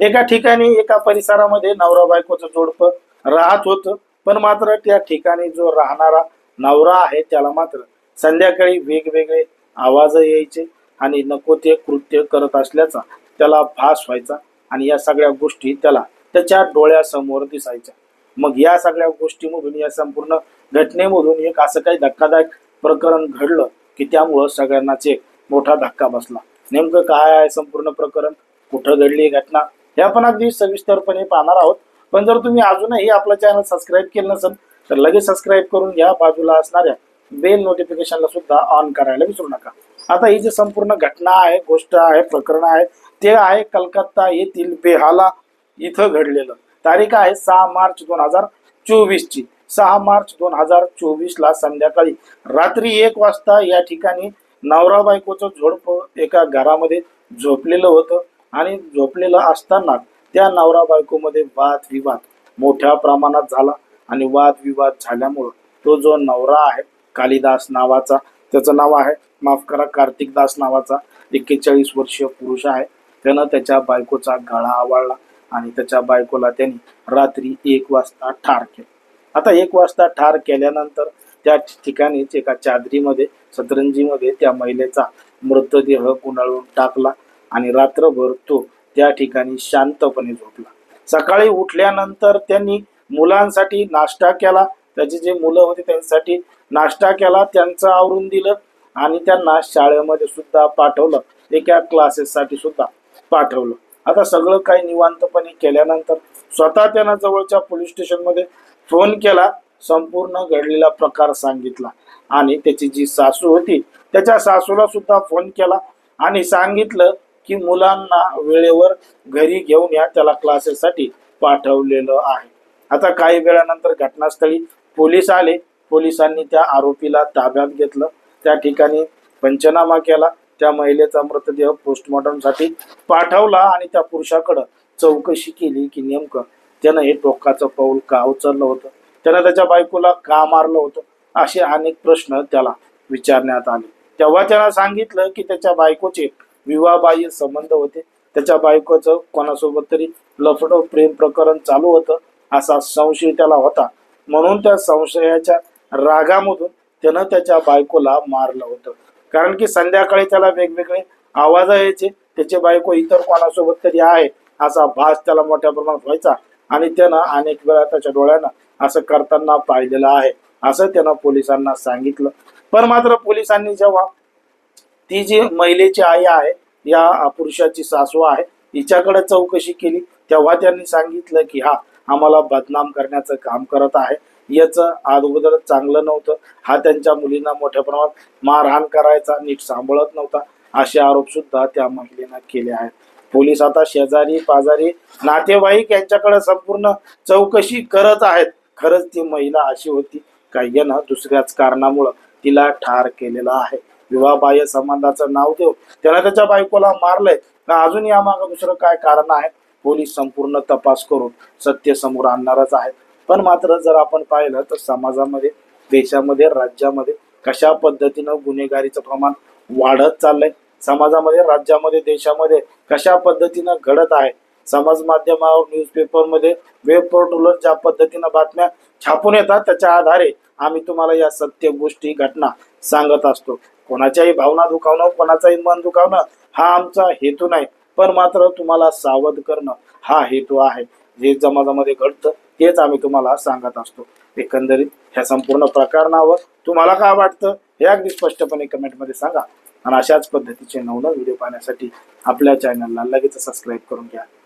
एका ठिकाणी एका परिसरामध्ये नवरा बायकोचं जोडपं राहत होतं. पण मात्र त्या ठिकाणी जो राहणारा नवरा आहे त्याला मात्र संध्याकाळी वेगवेगळे आवाज यायचे आणि नको ते कृत्य करत असल्याचा त्याला भास व्हायचा आणि या सगळ्या गोष्टी त्याला त्याच्या डोळ्यासमोर दिसायच्या. मग या सगळ्या गोष्टीमधून या संपूर्ण घटनेमधून एक असं काही धक्कादायक प्रकरण घडलं की त्यामुळं सगळ्यांनाच एक मोठा धक्का बसला. नेमकं काय आहे संपूर्ण प्रकरण? कुठं घडली घटना? हे आपण अगदी सविस्तरपणे पाहणार आहोत. पण जर तुम्ही अजूनही आपलं चॅनल सबस्क्राईब केलं नसेल तर लगेच सबस्क्राईब करून या बाजूला असणाऱ्या बेल नोटिफिकेशनला सुद्धा ऑन करायला विसरू नका. आता ही जी संपूर्ण घटना आहे गोष्ट आहे प्रकरण आहे ते आहे कलकत्ता येथील बेहाला इथं घडलेलं. तारीख आहे सहा मार्च दोन हजार चोवीस ची सहा मार्च दोन हजार चोवीस ला संध्याकाळी रात्री एक वाजता या ठिकाणी नवरा बायकोचं झोडपं एका घरामध्ये झोपलेलं होतं. आणि झोपलेलं असताना त्या नवरा बायकोमध्ये वाद विवाद मोठ्या प्रमाणात झाला. आणि वाद विवाद झाल्यामुळं तो जो नवरा आहे कालिदास नावाचा त्याचं नाव आहे माफ करा कार्तिकदास नावाचा एक्केचाळीस वर्षीय पुरुष आहे. त्यानं त्याच्या बायकोचा गळा आवळला आणि त्याच्या बायकोला त्यांनी रात्री एक वाजता ठार केलं. आता एक वाजता ठार केल्यानंतर त्या ठिकाणीच एका चादरीमध्ये सतरंजीमध्ये त्या महिलेचा मृतदेह गुंडाळून टाकला. आणि रात्रभर तो त्या ठिकाणी शांतपणे झोपला. सकाळी उठल्यानंतर त्यांनी मुलांसाठी नाश्ता केला. त्याचे जे मुलं होते त्यांच्यासाठी नाश्ता केला त्यांचं आवरून दिलं आणि त्यांना शाळेमध्ये सुद्धा पाठवलं. एका क्लासेससाठी सुद्धा पाठवलं. आता सगळं काही निवांतपणे केल्यानंतर स्वतः त्यांना जवळच्या पोलीस स्टेशनमध्ये फोन केला. संपूर्ण घडलेला प्रकार सांगितला. आणि त्याची जी सासू होती त्याच्या सासूला सुद्धा फोन केला आणि सांगितलं की मुलांना वेळेवर घरी घेऊन या त्याला क्लासेससाठी पाठवलेलं आहे. आता काही वेळानंतर घटनास्थळी पोलीस आले. पोलिसांनी त्या आरोपीला ताब्यात घेतलं. त्या ठिकाणी पंचनामा केला. त्या महिलेचा मृतदेह पोस्टमॉर्टमसाठी पाठवला आणि त्या पुरुषाकडं चौकशी केली की नेमकं त्यानं हे टोकाचं पाऊल का उचललं होतं? त्यानं त्याच्या बायकोला का मारलं होतं? असे अनेक प्रश्न त्याला विचारण्यात आले. तेव्हा त्यानं सांगितलं की त्याच्या बायकोचे विवाहबाह्य संबंध होते. त्याच्या बायकोचं कोणासोबत तरी लफडं प्रेम प्रकरण चालू होतं असा संशय त्याला होता. म्हणून त्या संशयाच्या रागामधून त्यानं त्याच्या बायकोला मारलं होतं. कारण की संध्याकाळी त्याला वेगवेगळे आवाज यायचे त्याची बायको इतर कोणासोबत तरी आहे असा भास त्याला मोठ्या प्रमाणात व्हायचा. आणि त्यानं अनेक वेळा त्याच्या डोळ्यानं असं करताना पाहिलेलं आहे असं त्यानं पोलिसांना सांगितलं. पण मात्र पोलिसांनी जेव्हा ती जी महिलेची आई आहे या पुरुषाची सासू आहे हिच्याकडे चौकशी केली. तेव्हा त्यांनी सांगितलं की हा आम्हाला बदनाम करण्याचं काम करत आहे. याचं अगोदर चांगलं नव्हतं. हा त्यांच्या मुलींना मोठ्या प्रमाणात मारहाण करायचा नीट सांभाळत नव्हता. असे आरोप सुद्धा त्या महिलेनं केले आहेत. पोलीस आता शेजारी पाजारी नातेवाईक यांच्याकडे संपूर्ण चौकशी करत आहेत. खरंच ती महिला अशी होती. का यानं दुसऱ्याच कारणामुळं तिला ठार केलेलं आहे. विवाहबाह्य संबंधाचं नाव देऊ त्याला त्याच्या बायकोला मारलंय. का अजून यामागं दुसरं काय कारण आहे? पोलीस संपूर्ण तपास करून सत्य समोर आणणारच आहेत. पण मात्र जर आपण पाहिलं तर समाजामध्ये देशामध्ये राज्यामध्ये कशा पद्धतीनं गुन्हेगारीचं प्रमाण वाढत चाललंय? समाजामध्ये राज्यामध्ये देशामध्ये कशा पद्धतीनं घडत आहे? समाज माध्यमावर न्यूजपेपरमध्ये वेब पोर्टलवर ज्या पद्धतीनं बातम्या छापून येतात त्याच्या आधारे आम्ही तुम्हाला या सत्य गोष्टी घटना सांगत असतो. कोणाच्याही भावना दुखावणं कोणाचाही मन दुखावणं हा आमचा हेतू नाही. पण मात्र तुम्हाला सावध करणं हा हेतू आहे. जे समाजामध्ये घडतं तेच आम्ही तुम्हाला सांगत असतो. एकंदरीत ह्या संपूर्ण प्रकरणावर तुम्हाला काय वाटतं हे अगदी स्पष्टपणे कमेंटमध्ये सांगा. आणि अशाच पद्धतीचे नवनव व्हिडिओ पाहण्यासाठी आपल्या चॅनलला लगेच सबस्क्राईब करून घ्या.